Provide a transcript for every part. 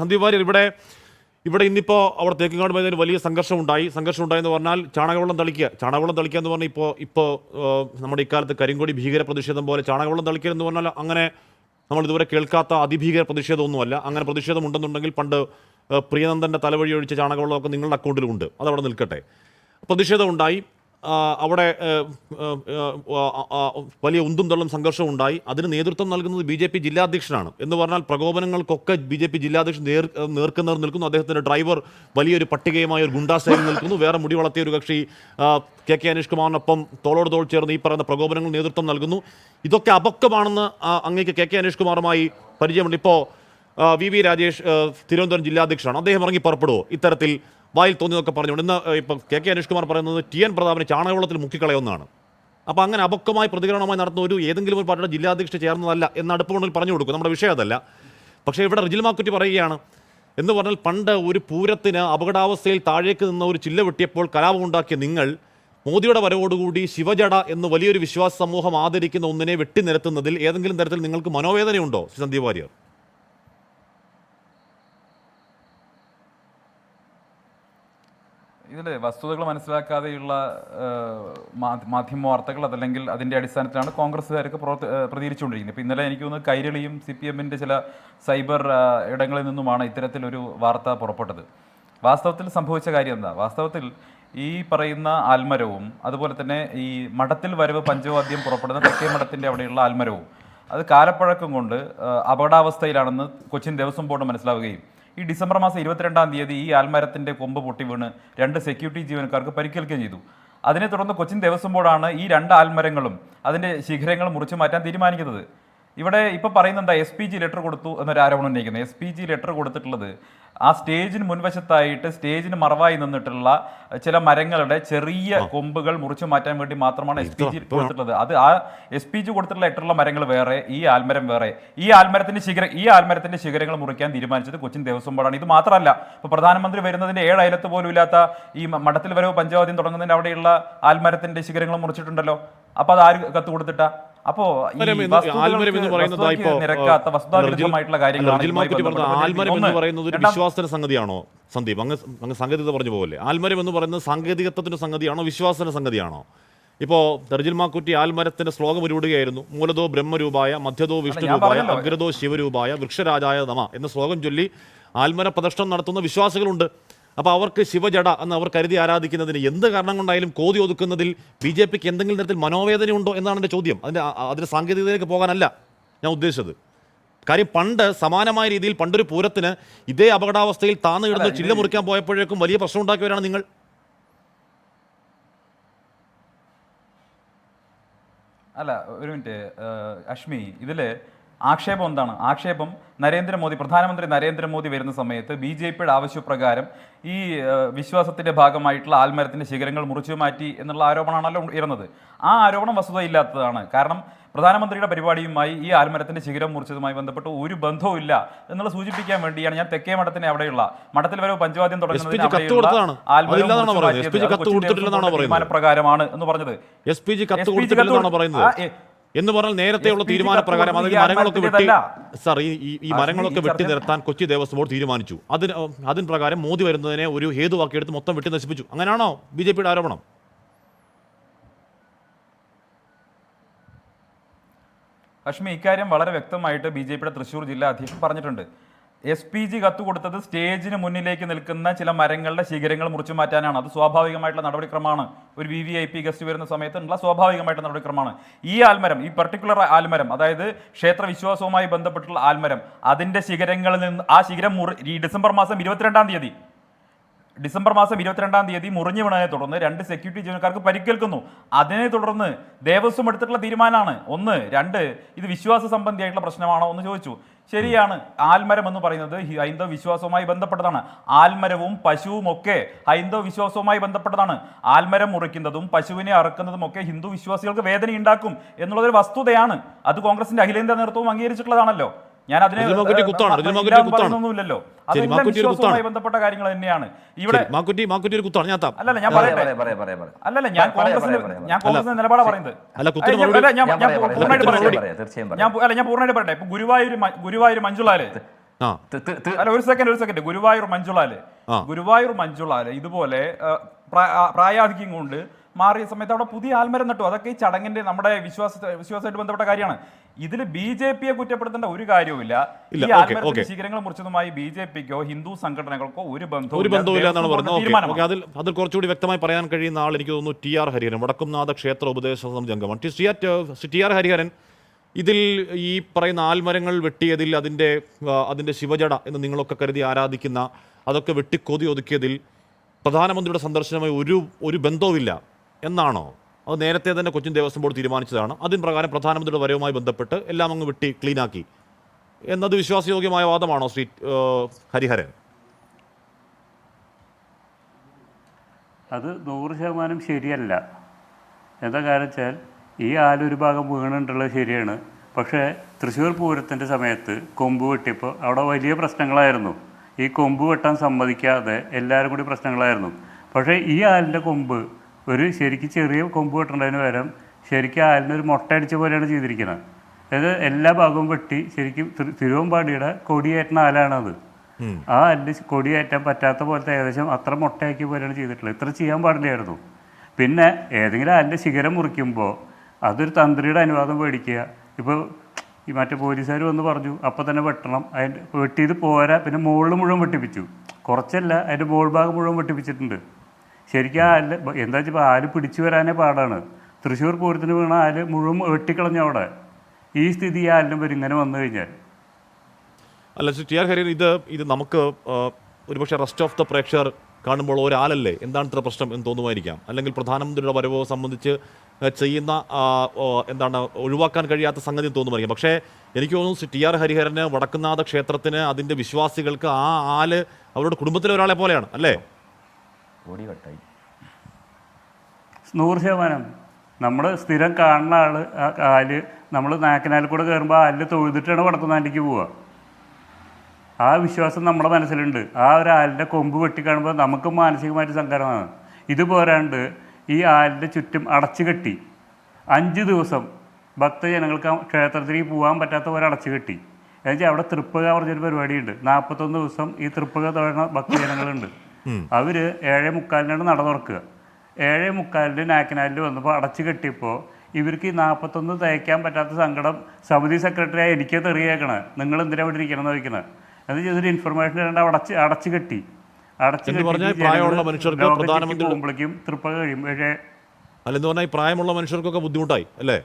സന്ദീപ് വാര്യർ ഇവിടെ ഇവിടെ ഇന്നിപ്പോൾ അവിടെ തേക്കുകാട് മൈതാനിൽ വലിയ സംഘർഷം ഉണ്ടായി സംഘർഷം ഉണ്ടായെന്ന് പറഞ്ഞാൽ ചാണകവെള്ളം തളിക്കുക. ചാണകവെള്ളം തളിക്കുക എന്ന് പറഞ്ഞാൽ ഇപ്പോൾ ഇപ്പോൾ നമ്മുടെ ഇക്കാലത്ത് കരിങ്കൊടി ഭീകര പ്രതിഷേധം പോലെ ചാണകവെള്ളം തളിക്കുക എന്ന് പറഞ്ഞാൽ അങ്ങനെ നമ്മൾ ഇതുവരെ കേൾക്കാത്ത അതിഭീകര പ്രതിഷേധമൊന്നുമല്ല. അങ്ങനെ പ്രതിഷേധം ഉണ്ടെന്നുണ്ടെങ്കിൽ പണ്ട് പ്രിയനന്ദന്റെ തലവഴി ഒഴിച്ച ചാണകവെള്ളമൊക്കെ നിങ്ങളുടെ അക്കൗണ്ടിലുണ്ട്. അതവിടെ നിൽക്കട്ടെ. പ്രതിഷേധം ഉണ്ടായി അവിടെ വലിയ ഉന്തും തള്ളും സംഘർഷം ഉണ്ടായി. അതിന് നേതൃത്വം നൽകുന്നത് ബി ജെ പി ജില്ലാധ്യക്ഷനാണ്. എന്ന് പറഞ്ഞാൽ പ്രകോപനങ്ങൾക്കൊക്കെ ബി ജെ പി ജില്ലാധ്യക്ഷൻ നേർ നേർക്കുന്നവർ നിൽക്കുന്നു. അദ്ദേഹത്തിന്റെ ഡ്രൈവർ വലിയൊരു പട്ടികയുമായ ഒരു ഗുണ്ടാസേന നിൽക്കുന്നു. വേറെ മുടി വളർത്തിയ ഒരു കക്ഷി കെ കെ അനീഷ് കുമാറിനൊപ്പം തോളോട് തോൾ ചേർന്ന് ഈ പറയുന്ന പ്രകോപനങ്ങൾ നേതൃത്വം നൽകുന്നു. ഇതൊക്കെ അപക്വമാണെന്ന് അങ്ങേക്ക് കെ കെ അനീഷ് കുമാറുമായി പരിചയമുണ്ട് ഇപ്പോൾ വി വി രാജേഷ് തിരുവനന്തപുരം ജില്ലാധ്യക്ഷനാണ്. അദ്ദേഹം ഇറങ്ങി പുറപ്പെടുവോ? ഇത്തരത്തിൽ വായിൽ തോന്നിയതൊക്കെ പറഞ്ഞുകൊണ്ട് ഇന്ന് ഇപ്പം കെ കെ അനീഷ് കുമാർ പറയുന്നത് ടി എൻ പ്രതാപിനെ ചാണകവെള്ളത്തിൽ മുക്കിക്കളയുന്നതാണ്. അപ്പോൾ അങ്ങനെ അപക്വമായി പ്രതികരണമായി നടത്തുന്ന ഒരു ഏതെങ്കിലും ഒരു പാർട്ടിയുടെ ജില്ലാധ്യക്ഷ ചേർന്നതല്ല എന്ന് അടുപ്പമുണ്ടെങ്കിൽ പറഞ്ഞു കൊടുക്കും. നമ്മുടെ വിഷയം അതല്ല. പക്ഷേ ഇവിടെ റിജിൽ മാക്കുറ്റി പറയുകയാണ് എന്ന് പറഞ്ഞാൽ പണ്ട് ഒരു പൂരത്തിന് അപകടാവസ്ഥയിൽ താഴേക്ക് നിന്ന ഒരു ചില്ല വെട്ടിയപ്പോൾ കലാപമുണ്ടാക്കിയ നിങ്ങൾ മോദിയുടെ വരവോടുകൂടി ശിവജട എന്ന് വലിയൊരു വിശ്വാസ സമൂഹം ആദരിക്കുന്ന ഒന്നിനെ വെട്ടി നിരത്തുന്നതിൽ ഏതെങ്കിലും തരത്തിൽ നിങ്ങൾക്ക് മനോവേദനയുണ്ടോ? സന്ദീപ് വാര്യർ. ഇതിൽ വസ്തുതകൾ മനസ്സിലാക്കാതെയുള്ള മാധ്യമ വാർത്തകൾ അതല്ലെങ്കിൽ അതിന്റെ അടിസ്ഥാനത്തിലാണ് കോൺഗ്രസ്സുകാരൊക്കെ പ്രവർത്തി പ്രതികരിച്ചുകൊണ്ടിരിക്കുന്നത്. ഇപ്പോൾ ഇന്നലെ എനിക്ക് തോന്നുന്നു കൈരളിയും സി പി എമ്മിന്റെ ചില സൈബർ ഇടങ്ങളിൽ നിന്നുമാണ് ഇത്തരത്തിലൊരു വാർത്ത പുറപ്പെട്ടത്. വാസ്തവത്തിൽ സംഭവിച്ച കാര്യം എന്താ വാസ്തവത്തിൽ ഈ പറയുന്ന ആൽമരവും അതുപോലെ തന്നെ ഈ മഠത്തിൽ വരവ് പഞ്ചവാദ്യം പുറപ്പെടുന്ന തെക്കേ മഠത്തിന്റെ അവിടെയുള്ള ആൽമരവും അത് കാലപ്പഴക്കം കൊണ്ട് അപകടാവസ്ഥയിലാണെന്ന് കൊച്ചിൻ ദേവസ്വം ബോർഡ് മനസ്സിലാവുകയും ഈ ഡിസംബർ മാസം ഇരുപത്തിരണ്ടാം തീയതി ഈ ആൽമരത്തിന്റെ കൊമ്പ് പൊട്ടി വീണ് രണ്ട് സെക്യൂരിറ്റി ജീവനക്കാർക്ക് പരിക്കേൽക്കുകയും ചെയ്തു. അതിനെ തുടർന്ന് കൊച്ചിൻ ദേവസ്വം ബോർഡാണ് ഈ രണ്ട് ആൽമരങ്ങളും അതിന്റെ ശിഖരങ്ങൾ മുറിച്ചു മാറ്റാൻ തീരുമാനിക്കുന്നത്. ഇവിടെ ഇപ്പൊ പറയുന്നത് എന്താ എസ് പി ജി ലെറ്റർ കൊടുത്തു എന്നൊരു ആരോപണം ഉന്നയിക്കുന്നത് എസ് പി ജി ലെറ്റർ കൊടുത്തിട്ടുള്ളത് ആ സ്റ്റേജിന് മുൻവശത്തായിട്ട് സ്റ്റേജിന് മറവായി നിന്നിട്ടുള്ള ചില മരങ്ങളുടെ ചെറിയ കൊമ്പുകൾ മുറിച്ചു മാറ്റാൻ വേണ്ടി മാത്രമാണ് എസ് പി ജി കൊടുത്തിട്ടുള്ളത്. അത് ആ എസ് പി ജി കൊടുത്തിട്ടുള്ള ലെറ്ററുള്ള മരങ്ങൾ വേറെ ഈ ആൽമരം വേറെ. ഈ ആൽമരത്തിന്റെ ശിഖര ഈ ആൽമരത്തിന്റെ ശിഖരങ്ങൾ മുറിക്കാൻ തീരുമാനിച്ചത് കൊച്ചിൻ ദേവസ്വം ബോർഡാണ് ഇത് മാത്രമല്ല ഇപ്പൊ പ്രധാനമന്ത്രി വരുന്നതിന്റെ ഏഴ് അയലത്ത് പോലും ഇല്ലാത്ത ഈ മഠത്തിൽ വരവ് പഞ്ചവാദ്യം തുടങ്ങുന്നതിന്റെ അവിടെയുള്ള ആൽമരത്തിന്റെ ശിഖരങ്ങൾ മുറിച്ചിട്ടുണ്ടല്ലോ. അപ്പൊ അത് ആര് കത്ത് കൊടുത്തിട്ടാ? അപ്പോ നിരക്കാത്ത അല്ല, കാര്യങ്ങളാണ് വിശ്വാസത്തിന്റെ സംഗതിയാണോ സന്ദീപ്? അങ്ങ് അങ്ങ് സാങ്കേതികത പറഞ്ഞു പോകല്ലേ ആൽമരം എന്ന് പറയുന്നത് സാങ്കേതികത്വത്തിന്റെ സംഗതിയാണോ വിശ്വാസത്തിന്റെ സംഗതിയാണോ? ഇപ്പോ തെർജിൽ മാക്കുറ്റി ആൽമരത്തിന്റെ ശ്ലോകം ഉരുവിടുകയായിരുന്നു മൂലതോ ബ്രഹ്മരൂപായ മധ്യതോ വിഷ്ണുരൂപായ. അഗ്രതോ ശിവരൂപായ വൃക്ഷരാജായ നമ എന്ന ശ്ലോകം ചൊല്ലി ആൽമര പ്രദർശനം നടത്തുന്ന വിശ്വാസികളുണ്ട്. അപ്പോൾ അവർക്ക് ശിവജട എന്ന് അവർ കരുതി ആരാധിക്കുന്നതിന് എന്ത് കാരണം കൊണ്ടായാലും കോതി ഒതുക്കുന്നതിൽ ബി ജെ പിക്ക് എന്തെങ്കിലും തരത്തിൽ മനോവേദനയുണ്ടോ എന്നാണ് എന്റെ ചോദ്യം. അതിന്റെ അതിന്റെ സാങ്കേതികതയിലേക്ക് പോകാനല്ല ഞാൻ ഉദ്ദേശിച്ചത്. കാര്യം പണ്ട് സമാനമായ രീതിയിൽ പണ്ടൊരു പൂരത്തിന് ഇതേ അപകടാവസ്ഥയിൽ താന്നു കിടന്ന് ചില്ല മുറിക്കാൻ പോയപ്പോഴേക്കും വലിയ പ്രശ്നം ഉണ്ടാക്കിയവരാണ് നിങ്ങൾ. അല്ല ഒരു മിനിറ്റ് അശ്മി അഷ്മി ഇതിൽ ആക്ഷേപം എന്താണ് ആക്ഷേപം നരേന്ദ്രമോദി പ്രധാനമന്ത്രി നരേന്ദ്രമോദി വരുന്ന സമയത്ത് ബി ജെ പിയുടെ ആവശ്യപ്രകാരം ഈ വിശ്വാസത്തിന്റെ വിശ്വാസത്തിന്റെ ഭാഗമായിട്ടുള്ള ആൽമരത്തിന്റെ ശിഖരങ്ങൾ മുറിച്ചു മാറ്റി എന്നുള്ള ആരോപണമാണല്ലോ ഉയർന്നത് ആ ആരോപണം വസ്തുത ഇല്ലാത്തതാണ് കാരണം പ്രധാനമന്ത്രിയുടെ പരിപാടിയുമായി ഈ ആൽമരത്തിന്റെ ശിഖരം മുറിച്ചതുമായി ബന്ധപ്പെട്ട് ഒരു ബന്ധവും ഇല്ല എന്നുള്ള സൂചിപ്പിക്കാൻ വേണ്ടിയാണ് ഞാൻ തെക്കേ മഠത്തിന് അവിടെയുള്ള മഠത്തിൽ വരെ പഞ്ചവാദ്യം തുടങ്ങുന്നത് കത്ത് കൊടുത്തതാണ്. അതില്ലാതാണോ പറയുന്നത്? SPG കത്ത് കൊടുത്തിട്ടില്ലെന്നാണോ പറയുന്നത്? പ്രകാരമാണ് എന്ന് പറഞ്ഞത് എന്ന് പറഞ്ഞാൽ നേരത്തെയുള്ള തീരുമാനപ്രകാരം അതിൽ മരങ്ങളൊക്കെ വെട്ടി. സാർ ഈ ഈ- മരങ്ങളൊക്കെ വെട്ടി നിർത്താൻ കൊച്ചി ദേവസ്വം ബോർഡ് തീരുമാനിച്ചു. അതിന് അതിന് പ്രകാരം മോദി വരുന്നതിനെ ഒരു ഹേതുവാക്കിയെടുത്ത് മൊത്തം വെട്ടി നശിപ്പിച്ചു. അങ്ങനെയാണോ ബി ജെ പിയുടെ ആരോപണം? അഷ്മി ഇക്കാര്യം വളരെ വ്യക്തമായിട്ട് ബി ജെ പിയുടെ തൃശ്ശൂർ ജില്ലാ അധ്യക്ഷൻ പറഞ്ഞിട്ടുണ്ട്. എസ് പി ജി കത്ത് കൊടുത്തത് സ്റ്റേജിന് മുന്നിലേക്ക് നിൽക്കുന്ന ചില മരങ്ങളുടെ ശിഖരങ്ങൾ മുറിച്ചു മാറ്റാനാണ്. അത് സ്വാഭാവികമായിട്ടുള്ള നടപടിക്രമമാണ്. ഒരു V V I P guest വരുന്ന സമയത്തുള്ള സ്വാഭാവികമായിട്ടുള്ള നടപടിക്രമമാണ്. ഈ ആൽമരം ഈ പർട്ടിക്കുലർ ആൽമരം അതായത് ക്ഷേത്ര വിശ്വാസവുമായി ബന്ധപ്പെട്ടുള്ള ആൽമരം അതിന്റെ ശിഖരങ്ങളിൽ നിന്ന് ആ ശിഖരം മുറി ഡിസംബർ മാസം ഇരുപത്തിരണ്ടാം തീയതി ഡിസംബർ മാസം ഇരുപത്തിരണ്ടാം തീയതി മുറിഞ്ഞു വീണതിനെ തുടർന്ന് രണ്ട് സെക്യൂരിറ്റി ജീവനക്കാർക്ക് പരിക്കേൽക്കുന്നു. അതിനെ തുടർന്ന് ദേവസ്വം എടുത്തിട്ടുള്ള തീരുമാനമാണ്. ഒന്ന് രണ്ട് ഇത് വിശ്വാസ സംബന്ധിയായിട്ടുള്ള പ്രശ്നമാണോ എന്ന് ചോദിച്ചു. ശരിയാണ് ആൽമരം എന്ന് പറയുന്നത് ഹൈന്ദവ വിശ്വാസവുമായി ബന്ധപ്പെട്ടതാണ്. ആൽമരവും പശുവും ഒക്കെ ഹൈന്ദവ വിശ്വാസവുമായി ബന്ധപ്പെട്ടതാണ്. ആൽമരം മുറിക്കുന്നതും പശുവിനെ അറക്കുന്നതും ഒക്കെ ഹിന്ദു വിശ്വാസികൾക്ക് വേദന ഉണ്ടാക്കും എന്നുള്ളതൊരു വസ്തുതയാണ്. അത് കോൺഗ്രസിന്റെ അഖിലേന്ത്യാ നേതൃത്വവും അംഗീകരിച്ചിട്ടുള്ളതാണ് ഞാൻ അതിനെ കുത്താണ്, വിശ്വാസവുമായി. ബന്ധപ്പെട്ട കാര്യങ്ങൾ തന്നെയാണ്. ഇവിടെ ശരി, മാക്കുറ്റി മാക്കുറ്റി ഒരു കുത്താണ് ഞാൻ താം അല്ലല്ല ഞാൻ പറയാം, പറയട്ടെ? പറയാം, പറയാം, പറയാം, പറയാം. അല്ലല്ല ഞാൻ കോൺഗ്രസിന്റെ. ഞാൻ കോൺഗ്രസിന്റെ നിലപാടാണ് പറയുന്നത്. അല്ല, കുത്തിന് അല്ല, ഞാൻ- അല്ല, ഞാൻ-. പൂർണമായിട്ട് പറയട്ടെ? പറയാം, ഞാൻ അല്ല ഞാൻ പൂർണമായിട്ട് പറയട്ടെ? ഇപ്പൊ ഗുരുവായൂർ ഗുരുവായൂർ മഞ്ജുളാൽ. അല്ല ഒരു സെക്കൻഡ് ഒരു സെക്കൻഡ് ഗുരുവായൂർ മഞ്ജുളാൽ. ഗുരുവായൂർ മഞ്ജുളാൽ ഇതുപോലെ പ്രായാധിക്യം കൊണ്ട് മാറിയ സമയത്ത് അവിടെ പുതിയ ആൽമരം നട്ടു. അതൊക്കെ ഈ ചടങ്ങിന്റെ നമ്മുടെ വിശ്വാസ വിശ്വാസമായിട്ട് ബന്ധപ്പെട്ട കാര്യമാണ്. ഇതിൽ ബി ജെ പിയെ കുറ്റപ്പെടുത്തേണ്ട ഒരു കാര്യവുമില്ല. ഇല്ല, ഈ ആൽമരത്തിന്റെ. ശിഖരങ്ങൾ മുറിച്ചതുമായി ബി ജെ പിക്കോ ഹിന്ദു സംഘടനകൾക്കോ ഒരു ബന്ധവും അതിൽ അതിൽ കുറച്ചുകൂടി വ്യക്തമായി പറയാൻ കഴിയുന്ന ആൾ എനിക്ക് തോന്നുന്നു ടി ആർ ഹരിഹരൻ വടക്കുംനാഥ ക്ഷേത്ര ഉപദേശ സംഘമാണ് ടി- ആർ- ഹരിഹരൻ ഇതിൽ ഈ പറയുന്ന ആൽമരങ്ങൾ വെട്ടിയതിൽ അതിന്റെ അതിന്റെ അതിന്റെ ശിവജട എന്ന് നിങ്ങളൊക്കെ കരുതി ആരാധിക്കുന്ന അതൊക്കെ വെട്ടിക്കൊതി ഒതുക്കിയതിൽ പ്രധാനമന്ത്രിയുടെ സന്ദർശനമായി ഒരു ഒരു ബന്ധവുമില്ല. എന്നാണോ? അത് നേരത്തെ തന്നെ കൊച്ചിൻ ദേവസ്വം ബോർഡ് തീരുമാനിച്ചതാണ്. അതിന് പ്രകാരം പ്രധാനമന്ത്രിയുടെ വരവുമായി ബന്ധപ്പെട്ട് എല്ലാം അങ്ങ് വെട്ടി ക്ലീനാക്കി. എന്നത് വിശ്വാസയോഗ്യമായ വാദമാണോ ശ്രീ ഹരിഹരൻ? അത് നൂറ് ശതമാനം ശരിയല്ല. എന്താ കാരണം വെച്ചാൽ ഈ ആലൊരു ഭാഗം വീണിട്ടുള്ളത് ശരിയാണ്. പക്ഷേ തൃശ്ശൂർ പൂരത്തിന്റെ സമയത്ത് കൊമ്പ് വെട്ടിയപ്പോൾ അവിടെ വലിയ പ്രശ്നങ്ങളായിരുന്നു. ഈ കൊമ്പ് വെട്ടാൻ സമ്മതിക്കാതെ എല്ലാവരും കൂടി പ്രശ്നങ്ങളായിരുന്നു. പക്ഷേ ഈ ആലിന്റെ കൊമ്പ് ഒരു ശരിക്കും ചെറിയ കൊമ്പ് കെട്ടേണ്ടതിന് പകരം ശരിക്കും ആലിനൊരു ഒരു മുട്ട അടിച്ച പോലെയാണ് ചെയ്തിരിക്കുന്നത്. അതായത് എല്ലാ ഭാഗവും വെട്ടി ശരിക്കും തിരുവമ്പാടിയുടെ കൊടിയേറ്റുന്ന ആലാണത്. ആ അല്ല് കൊടിയേറ്റാൻ പറ്റാത്ത പോലത്തെ ഏകദേശം അത്ര മുട്ടയാക്കിയ പോലെയാണ് ചെയ്തിട്ടുള്ളത്. ഇത്ര ചെയ്യാൻ പാടില്ലായിരുന്നു. പിന്നെ ഏതെങ്കിലും അല്ല ശിഖരം മുറിക്കുമ്പോൾ അതൊരു തന്ത്രിയുടെ അനുവാദം മേടിക്കുക. ഇപ്പോൾ ഈ മറ്റേ പോലീസുകാർ വന്ന് പറഞ്ഞു അപ്പോൾ തന്നെ വെട്ടണം. അതിന്റെ വെട്ടിയത് പോരാ. പിന്നെ മുകളിൽ മുഴുവൻ വെട്ടിപ്പിച്ചു. കുറച്ചല്ല അതിന്റെ മുകൾ ഭാഗം മുഴുവൻ വെട്ടിപ്പിച്ചിട്ടുണ്ട്. ശരിക്കും ആ ആൽ എന്താ വെച്ചാൽ ആൽ പിടിച്ചു വരാനേ പാടാണ്. തൃശ്ശൂർ പൂരത്തിന് വീണ ആൽ മുഴുവൻ വെട്ടിക്കളഞ്ഞ അവിടെ. ഈ സ്ഥിതി ഈ വരും ഇങ്ങനെ വന്നു കഴിഞ്ഞാൽ. അല്ല ടി ആർ ഹരിയൻ ഇത് ഇത് നമുക്ക് ഒരുപക്ഷെ റെസ്റ്റ് ഓഫ് ദ പ്രേക്ഷകർ കാണുമ്പോൾ ഒരാളല്ലേ? എന്താണ് ഇത്ര പ്രശ്നം എന്ന് തോന്നുമായിരിക്കാം. അല്ലെങ്കിൽ പ്രധാനമന്ത്രിയുടെ വരവ് സംബന്ധിച്ച് ചെയ്യുന്ന എന്താണ് ഒഴിവാക്കാൻ കഴിയാത്ത സംഗതി തോന്നുമായിരിക്കും. പക്ഷേ എനിക്ക് തോന്നുന്നു ടി ആർ ഹരിഹരന് വടക്കുന്നാഥ ക്ഷേത്രത്തിന് അതിന്റെ വിശ്വാസികൾക്ക് ആ ആൽ അവരുടെ കുടുംബത്തിലെ ഒരാളെ പോലെയാണ് അല്ലേ? കോടി കട്ടായി നൂറ് ശതമാനം. നമ്മൾ സ്ഥിരം കാണുന്ന ആൾ കാൽ നമ്മൾ നാക്കിനാൽ കൂടെ കയറുമ്പോൾ ആലിൽ തൊഴുതിട്ടാണ് വടക്കുന്നാലിലേക്ക് പോവുക ആ വിശ്വാസം നമ്മുടെ മനസ്സിലുണ്ട്. ആ ഒരു ആലിന്റെ കൊമ്പ് വെട്ടി കാണുമ്പോൾ നമുക്ക് മാനസികമായിട്ട് സങ്കടമാണ്. ഇത് പോരാണ്ട് ഈ ആലിന്റെ ചുറ്റും അടച്ചു കെട്ടി. അഞ്ച് ദിവസം ഭക്തജനങ്ങൾക്ക് ക്ഷേത്രത്തിൽ പോകാൻ പറ്റാത്ത പോലെ അടച്ചു കെട്ടി. എന്നുവെച്ചാൽ അവിടെ തൃപ്പക പറഞ്ഞൊരു പരിപാടിയുണ്ട്. നാൽപ്പത്തൊന്ന് ദിവസം ഈ തൃപ്പക തൊഴുന്ന ഭക്തജനങ്ങളുണ്ട്. അവർ ഏഴേ മുക്കാലിനാണ് നട തുറക്കുക. ഏഴേ മുക്കാലിന് നാക്കിനാലിൽ വന്നപ്പോൾ അടച്ചു കെട്ടിയപ്പോൾ ഇവർക്ക് ഈ നാൽപ്പത്തൊന്ന് തയ്ക്കാൻ പറ്റാത്ത സങ്കടം സമിതി സെക്രട്ടറിയായി എനിക്ക് തെറിയേക്കണേ. നിങ്ങൾ എന്തിനാ അവിടെ ഇരിക്കണം ചോദിക്കണത് ചോദിക്കണേ. എന്ന് ചെയ്തൊരു ഇൻഫർമേഷൻ രണ്ട് അടച്ച് അടച്ചു കെട്ടി. അടച്ചു കെട്ടി പോകുമ്പോഴേക്കും തൃപ്പക കഴിയും. പക്ഷേ അല്ലെന്ന് പറഞ്ഞാൽ പ്രായമുള്ള മനുഷ്യർക്കൊക്കെ ബുദ്ധിമുട്ടായി അല്ലേ?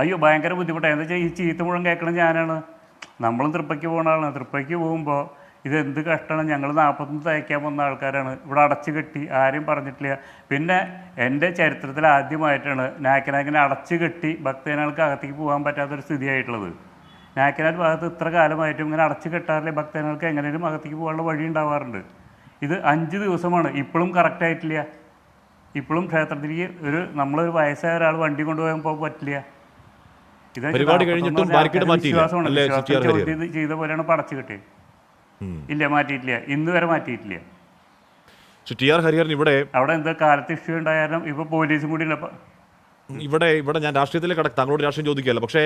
അയ്യോ ഭയങ്കര ബുദ്ധിമുട്ടായി. എന്താ വെച്ചാൽ ഈ ചീത്ത മുഴുവൻ കേൾക്കണം ഞാനാണ്? നമ്മളും തൃപ്പയ്ക്ക് പോകുന്ന ആളാണ്. തൃപ്പയ്ക്ക് പോകുമ്പോൾ ഇത് എന്ത് കഷ്ടമാണ്? ഞങ്ങൾ നാൽപ്പത്തൊന്ന് തയ്ക്കാൻ വന്ന ആൾക്കാരാണ്. ഇവിടെ അടച്ചു കെട്ടി ആരും പറഞ്ഞിട്ടില്ല. പിന്നെ എന്റെ ചരിത്രത്തിൽ ആദ്യമായിട്ടാണ് നാക്കനാക്കിനെ അടച്ചു കെട്ടി ഭക്തജനങ്ങൾക്ക് അകത്തേക്ക് പോകാൻ പറ്റാത്തൊരു സ്ഥിതിയായിട്ടുള്ളത്. നാക്കനാൽ ഭാഗത്ത് ഇത്ര കാലമായിട്ടും ഇങ്ങനെ അടച്ചു കെട്ടാറില്ല? ഭക്തജനങ്ങൾക്ക് എങ്ങനെയും അകത്തേക്ക് പോകാനുള്ള വഴി ഉണ്ടാവാറുണ്ട്. ഇത് അഞ്ച് ദിവസമാണ്. ഇപ്പോഴും കറക്റ്റായിട്ടില്ല ഇപ്പോഴും ക്ഷേത്രത്തിലേക്ക് ഒരു നമ്മളൊരു വയസ്സായ ഒരാൾ വണ്ടി കൊണ്ടുപോകാൻ പോകാൻ പറ്റില്ല. പരിപാടി കഴിഞ്ഞിട്ടും ബാരിക്കേഡ് മാറ്റിയില്ല. ചെയ്ത പോലെയാണ് പടച്ചു കിട്ടിയത് ഇല്ല മാറ്റിയിട്ടില്ല. ഇന്ന് വരെ മാറ്റിയിട്ടില്ല. ടി ആർ ഹരിഹരൻ ഇവിടെ അവിടെ എന്താ കാലത്ത് ഇഷ്യൂ ഉണ്ടായാലും ഇപ്പൊ പോലീസും കൂടി ഇവിടെ ഇവിടെ ഞാൻ രാഷ്ട്രീയത്തിലെ കടക്ക് താങ്കളോട് രാഷ്ട്രീയം ചോദിക്കുകയല്ല. പക്ഷേ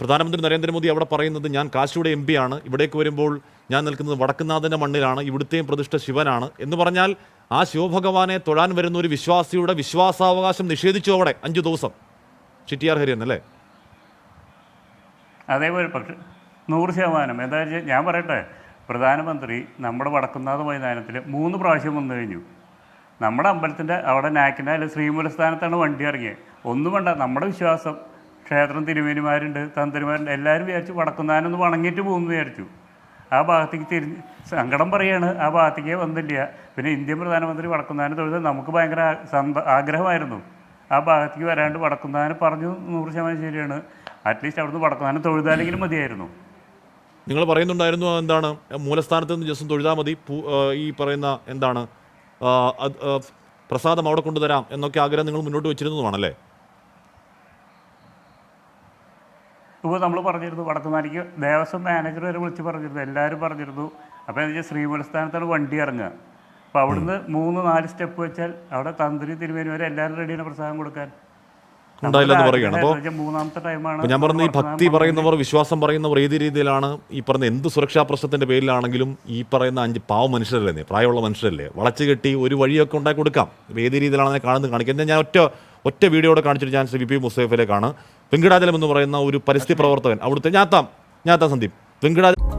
പ്രധാനമന്ത്രി നരേന്ദ്രമോദി അവിടെ പറയുന്നത് ഞാൻ കാശിയുടെ എം പി ആണ്. ഇവിടേക്ക് വരുമ്പോൾ ഞാൻ നിൽക്കുന്നത് വടക്കുന്നാഥന്റെ മണ്ണിലാണ്. ഇവിടുത്തെയും പ്രതിഷ്ഠ ശിവനാണ്. എന്ന് പറഞ്ഞാൽ ആ ശിവഭഗവാനെ തൊഴാൻ വരുന്ന ഒരു വിശ്വാസിയുടെ വിശ്വാസാവകാശം നിഷേധിച്ചു അവിടെ അഞ്ചു ദിവസം. ചിറ്റിയാർ ഹരിയെന്നല്ലേ ഹരിയൻ അല്ലേ? അതേപോലെ പക്ഷെ നൂറ് ശതമാനം. എന്താ ഞാൻ പറയട്ടെ പ്രധാനമന്ത്രി നമ്മുടെ വടക്കുന്നാഥ മൈതാനത്തിൽ മൂന്ന് പ്രാവശ്യം വന്നു കഴിഞ്ഞു. നമ്മുടെ അമ്പലത്തിന്റെ അവിടെ നാക്കിന്റെ ശ്രീമൂലസ്ഥാനത്താണ് വണ്ടി ഇറങ്ങിയത് ഒന്നും വേണ്ട നമ്മുടെ വിശ്വാസം. ക്ഷേത്രം തിരുമേനിമാരുണ്ട് തന്ത്രിമാരുണ്ട് എല്ലാവരും വിചാരിച്ചു വടക്കുന്നാനൊന്ന് വണങ്ങിയിട്ട് പോകുമെന്ന് വിചാരിച്ചു. ആ ഭാഗത്തേക്ക് തിരിഞ്ഞ് സങ്കടം പറയാണ് ആ ഭാഗത്തേക്കേ വന്നില്ല. പിന്നെ ഇന്ത്യൻ പ്രധാനമന്ത്രി വടക്കുന്നാനം തൊഴുത് നമുക്ക് ഭയങ്കര സന്ത ആഗ്രഹമായിരുന്നു. ആ ഭാഗത്തേക്ക് വരാണ്ട് വടക്കുന്നാനം പറഞ്ഞു നൂറ് ശതമാനം ശരിയാണ്. അറ്റ്ലീസ്റ്റ് അവിടുന്ന് വടക്കുന്നാനം തൊഴുതാലെങ്കിലും മതിയായിരുന്നു. നിങ്ങൾ പറയുന്നുണ്ടായിരുന്നു എന്താണ് മൂലസ്ഥാനത്ത് നിന്ന് ജസ്റ്റ് തൊഴുതാൽ മതി ഈ പറയുന്ന എന്താണ് പ്രസാദം അവിടെ കൊണ്ടുതരാം എന്നൊക്കെ ആഗ്രഹം നിങ്ങൾ മുന്നോട്ട് വെച്ചിരുന്നതുമാണല്ലേ? ഇപ്പോൾ നമ്മൾ പറഞ്ഞിരുന്നു വടക്കുന്നാലിക്ക് ദേവസ്വം മാനേജർ വരെ വിളിച്ച് പറഞ്ഞിരുന്നു എല്ലാവരും പറഞ്ഞിരുന്നു. അപ്പോൾ എന്താ വെച്ചാൽ ശ്രീമൂലസ്ഥാനത്താണ് വണ്ടി ഇറങ്ങുക. അപ്പോൾ അവിടുന്ന് മൂന്ന് നാല് സ്റ്റെപ്പ് വെച്ചാൽ അവിടെ തന്ത്രി തിരുമേനി വരെ എല്ലാവരും റെഡിയാണ് പ്രസാദം കൊടുക്കാൻ. ഉണ്ടായില്ല എന്ന് പറയുകയാണ്. അപ്പോൾ ഞാൻ പറഞ്ഞ ഈ ഭക്തി പറയുന്നവർ വിശ്വാസം പറയുന്നവർ ഏത് രീതിയിലാണ് ഈ പറഞ്ഞ എന്ത് സുരക്ഷാ പ്രശ്നത്തിന്റെ പേരിലാണെങ്കിലും ഈ പറയുന്ന അഞ്ച് പാവ മനുഷ്യരല്ലേ പ്രായമുള്ള മനുഷ്യരല്ലേ? വളച്ചു കെട്ടി ഒരു വഴിയൊക്കെ ഉണ്ടാക്കി കൊടുക്കാം. ഏത് രീതിയിലാണ് അതിനെ കാണുന്നത് കാണിക്കുന്നത് ഞാൻ ഒറ്റ ഒറ്റ വീഡിയോടെ കാണിച്ചിട്ട് ഞാൻ ശ്രീ വി പി മുസ്തഫയിലേക്കാണ്. വെങ്കിടാചലം എന്ന് പറയുന്ന ഒരു പരിസ്ഥിതി പ്രവർത്തകൻ അവിടുത്തെ ഞാത്താം ഞാത്താം സന്ദീപ്. വെങ്കിടാചലം